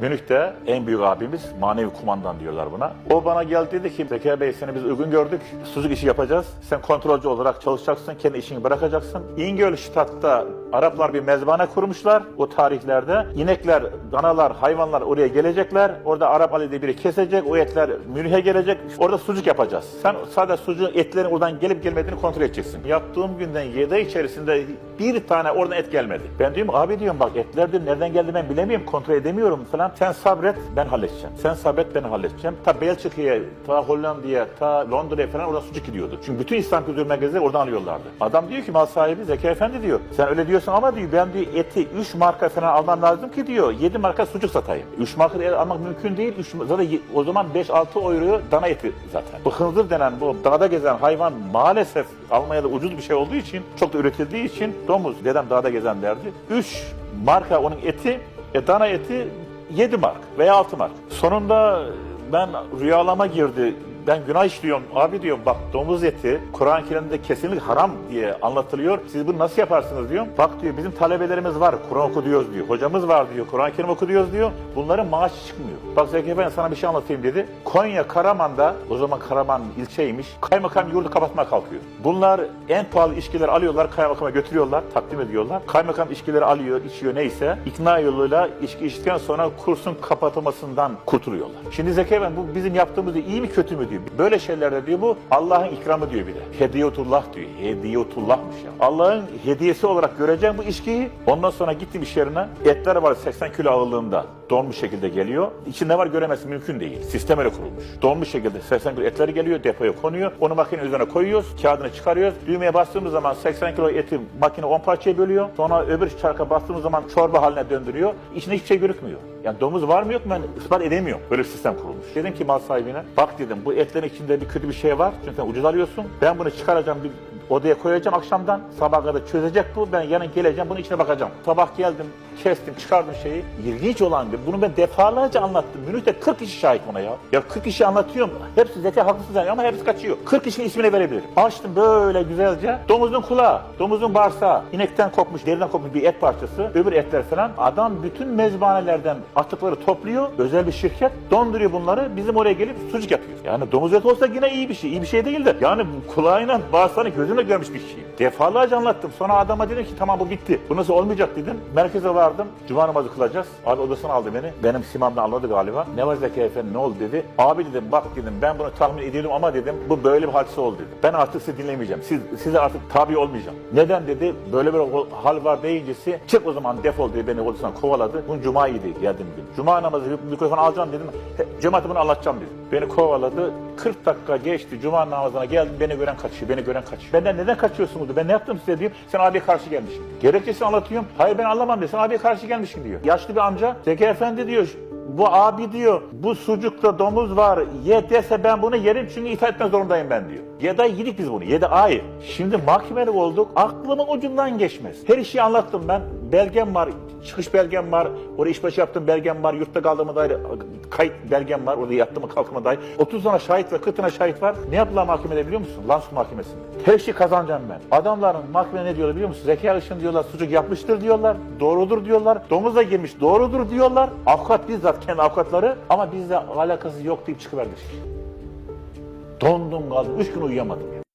Münih'te en büyük abimiz manevi kumandan diyorlar buna. O bana geldi dedi ki Zekeriya Bey seni biz uygun gördük. Sucuk işi yapacağız. Sen kontrolcü olarak çalışacaksın. Kendi işini bırakacaksın. İngöl Stadt'ta Araplar bir mezbane kurmuşlar o tarihlerde. İnekler, danalar, hayvanlar oraya gelecekler. Orada Arap Ali diye biri kesecek. O etler Münih'e gelecek. Orada sucuk yapacağız. Sen sadece sucuğun etlerin oradan gelip gelmediğini kontrol edeceksin. Yaptığım günden 7 ay içerisinde bir tane oradan et gelmedi. Ben diyorum abi diyorum bak etler diyorum nereden geldi ben bilemiyorum kontrol edemiyorum falan. Sen sabret ben halledeceğim. Sen sabret ben halledeceğim. Ta Belçika'ya, ta Hollanda'ya, ta Londra'ya falan oradan sucuk gidiyordu. Çünkü bütün İslam kültür merkezleri oradan alıyorlardı. Adam diyor ki mal sahibi Zeki Efendi diyor. Sen öyle diyorsun ama diyor ben diyor eti 3 marka falan almam lazım ki diyor 7 marka sucuk satayım. 3 marka almak mümkün değil. Üç, zaten ye- o zaman 5-6 euroya dana eti zaten. Bu hınzır denen bu dağda gezen hayvan maalesef Almanya'da ucuz bir şey olduğu için çok da üretildiği için domuz dedem dağda gezen derdi. 3 marka onun eti e, dana eti 7 mark veya 6 mark. Sonunda ben rüyalama girdi. Ben günah işliyorum. Abi diyorum bak domuz eti Kur'an-ı Kerim'de kesinlikle haram diye anlatılıyor. Siz bunu nasıl yaparsınız diyorum. Bak diyor bizim talebelerimiz var. Kur'an oku diyoruz diyor. Hocamız var diyor. Kur'an-ı Kerim oku diyoruz diyor. Bunların maaşı çıkmıyor. Bak Zeki ben sana bir şey anlatayım dedi. Konya Karaman'da o zaman Karaman ilçeymiş. Kaymakam yurdu kapatmaya kalkıyor. Bunlar en pahalı içkileri alıyorlar. Kaymakama götürüyorlar. Takdim ediyorlar. Kaymakam içkileri alıyor, içiyor neyse. ikna yoluyla içki içtikten sonra kursun kapatılmasından kurtuluyorlar. Şimdi Zeki ben bu bizim yaptığımız iyi mi kötü mü diyor. Böyle şeylerde diyor bu Allah'ın ikramı diyor bir de. Hediyetullah diyor. Hediyetullahmış ya. Allah'ın hediyesi olarak göreceğim bu içkiyi. Ondan sonra gittim iş yerine. Etler var 80 kilo ağırlığında. Donmuş şekilde geliyor. İçinde var göremesi mümkün değil. Sistem öyle kurulmuş. Donmuş şekilde 80 kilo etleri geliyor, depoya konuyor. Onu makine üzerine koyuyoruz, kağıdını çıkarıyoruz. Düğmeye bastığımız zaman 80 kilo eti makine 10 parçaya bölüyor. Sonra öbür çarka bastığımız zaman çorba haline döndürüyor. İçinde hiçbir şey görükmüyor. Yani domuz var mı yok mu ben ispat edemiyorum. Böyle bir sistem kurulmuş. Dedim ki mal sahibine bak dedim bu etlerin içinde bir kötü bir şey var. Çünkü sen ucuz alıyorsun. Ben bunu çıkaracağım bir odaya koyacağım akşamdan. Sabah kadar çözecek bu. Ben yarın geleceğim bunun içine bakacağım. Sabah geldim kestim çıkardım şeyi. İlginç olan bir bunu ben defalarca anlattım. Münih'te 40 kişi şahit buna ya. Ya 40 kişi anlatıyorum. Hepsi Zeki haklısın sen ama hepsi kaçıyor. 40 kişinin ismini verebilirim. Açtım böyle güzelce. Domuzun kulağı, domuzun bağırsağı, inekten kopmuş, deriden kopmuş bir et parçası, öbür etler falan. Adam bütün mezbanelerden atıkları topluyor. Özel bir şirket donduruyor bunları. Bizim oraya gelip sucuk yapıyor. Yani domuz eti olsa yine iyi bir şey. iyi bir şey değil de. Yani kulağıyla bağırsağını gözümle görmüş bir şey. Defalarca anlattım. Sonra adama dedim ki tamam bu bitti. Bu nasıl olmayacak dedim. Merkeze vardım. Cuma namazı kılacağız. Abi odasına aldı beni. Benim simamdan anladı galiba. Ne var Zeki Efendi ne oldu dedi. Abi dedim bak dedim ben bunu tahmin ediyordum ama dedim bu böyle bir hadise oldu dedi. Ben artık sizi dinlemeyeceğim. Siz, size artık tabi olmayacağım. Neden dedi. Böyle bir hal var deyincesi çık o zaman defol dedi beni odasından kovaladı. Bunun cumaydı geldim gün. Cuma namazı mikrofon alacağım dedim. Cemaate bunu anlatacağım dedim. Beni kovaladı. 40 dakika geçti. Cuma namazına geldim. Beni gören kaçıyor. Beni gören kaçıyor. Benden neden kaçıyorsunuz? Ben ne yaptım size diyeyim. Sen abiye karşı gelmişsin. Gerekçesini anlatıyorum. Hayır ben anlamam. Sen abiye karşı gelmişsin diyor. Yaşlı bir amca. Zeki Efendi diyor. Bu abi diyor bu sucukta domuz var ye dese ben bunu yerim çünkü itaat etmek zorundayım ben diyor. Ya da yedik biz bunu. Ya da hayır. Şimdi mahkemelik olduk. Aklımın ucundan geçmez. Her şeyi anlattım ben. Belgem var. Çıkış belgem var. Orada işbaşı yaptığım belgem var. Yurtta kaldığıma dair kayıt belgem var. Orada yattığıma kalkıma dair. 30 tane şahit ve 40 tane şahit var. Ne yaptılar mahkemede biliyor musun? Lansut mahkemesinde. Her şeyi kazanacağım ben. Adamların mahkeme ne diyorlar biliyor musun? Zeki Işın diyorlar sucuk yapmıştır diyorlar. Doğrudur diyorlar. Domuz da girmiş doğrudur diyorlar. Avukat bizzat kendi avukatları ama bizle alakası yok deyip çıkıverdik. Dondum kaldım. Üç gün uyuyamadım.